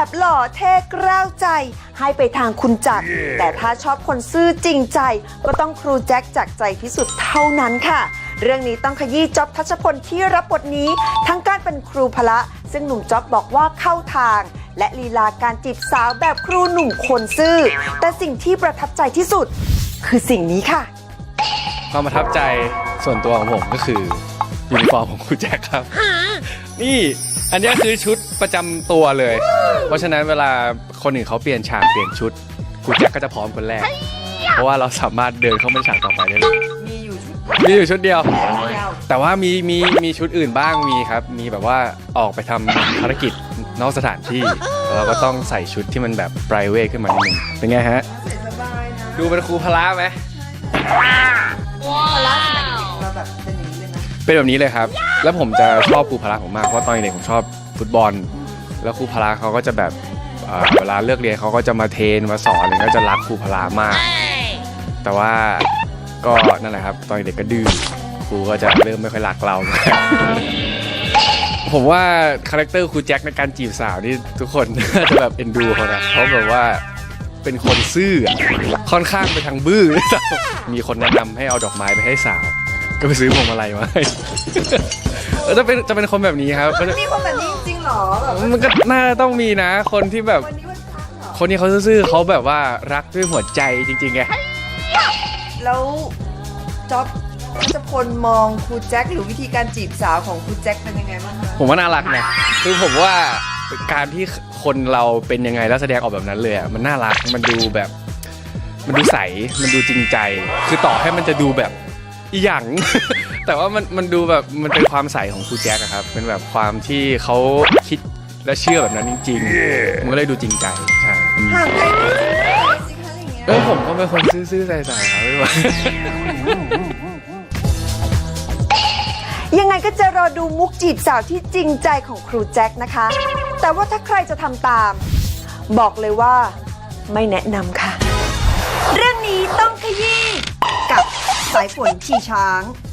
เท่กล้าวใจ ให้ไปทางคุณจักรแต่ถ้าชอบคนซื่อจริงใจ ก็ต้องครูแจ็คจากใจที่สุดเท่านั้นค่ะ เรื่องนี้ต้องขยี้จ๊อบทัชพลที่รับบทนี้ ทั้งการเป็นครูพละ ซึ่งหนุ่มจ๊อบบอกว่าเข้าทาง และลีลาการจีบสาวแบบครูหนุ่มคนซื่อ แต่สิ่งที่ประทับใจที่สุด คือสิ่งนี้ค่ะ ความประทับใจส่วนตัวของผมก็คือยูนิฟอร์มของครูแจ็คครับ นี่ อันนี้คือชุดประจำตัวเลย เพราะฉะนั้นเวลาคนอื่นเขาเปลี่ยนฉากเปลี่ยนชุดครูแจ็คก็จะพร้อมคนแรก เพราะว่าเราสามารถเดินเข้าไปฉากต่อไปได้เลย มีอยู่ชุดมีอยู่ชุดเดียว เดียวแต่ว่ามีมีมีชุดอื่นบ้างมีครับ มีแบบว่าออกไปทำภารกิจนอกสถานที่ เราก็ต้องใส่ชุดที่มันแบบไพรเวทขึ้นมานิดนึงเป็นไงฮะ ใส่สบายนะดูเป็นครูพละไหมพละสมัยเด็กเราแบบเป็นอย่างนี้ เป็นแบบนี้เลยครับ แล้วผมจะชอบครูพละผมมากเพราะตอนเด็กผมชอบฟุตบอล แล้วครูพละเขาก็จะแบบเอ่อเวลาเลิกเรียนเขาก็จะมาเทรนมาสอนอะไรก็จะรักครูพละมาก แต่ว่าก็นั่นแหละครับ ตอนเด็กก็ดื้อครูก็จะเริ่มไม่ค่อยรักเรา ผมว่าคาแรคเตอร์ครูแจ็คในการจีบสาวนี่ทุกคน น่าจะแบบเอ็นดูเขานะเขาแบบว่าเป็นคนซื่ออะค่อนข้างไปทางบื้อ มีคนแนะนำให้เอาดอกไม้ไปให้สาว ก็ไปซื้อพวงมาลัยมาให้เออจะเป็นจะเป็นคนแบบนี้ครับก็จะมีคนแบบนี้จริงๆเหรอแบบว่ามันก็น่าจะต้องมีนะ คนที่แบบ วันนี้วันพระเหรอคนที่เขาซื่อๆเขาแบบว่ารักด้วยหัวใจจริงๆไงแล้วจ๊อบจะพลมองครูแจ็คหรือวิธีการจีบสาวของครูแจ็คเป็นยังไงบ้างคะผมว่าน่ารักนะคือผมว่าการที่คนเราเป็นยังไงแล้วแสดงออกแบบนั้นเลยอะมันน่ารักมันดูแบบ มันดูใสมันดูจริงใจ คือต่อให้มันจะดูแบบ อีหยัง แต่ว่ามันมันดูแบบมันเป็นความใสของครูแจ็คอะครับ เป็นแบบความที่เขาคิดและเชื่อแบบนั้นจริงๆ มันก็เลยดูจริงใจใช่อืมห่างไกลกันสิคะอย่างเงี้ย เออผมก็เป็นคนซื่อๆใสๆครับไม่ว่ายังไงก็จะรอดูมุกจีบสาวที่จริงใจของครูแจ็คนะคะ แต่ว่าถ้าใครจะทำตาม บอกเลยว่าไม่แนะนำค่ะ เรื่องนี้ ต้องข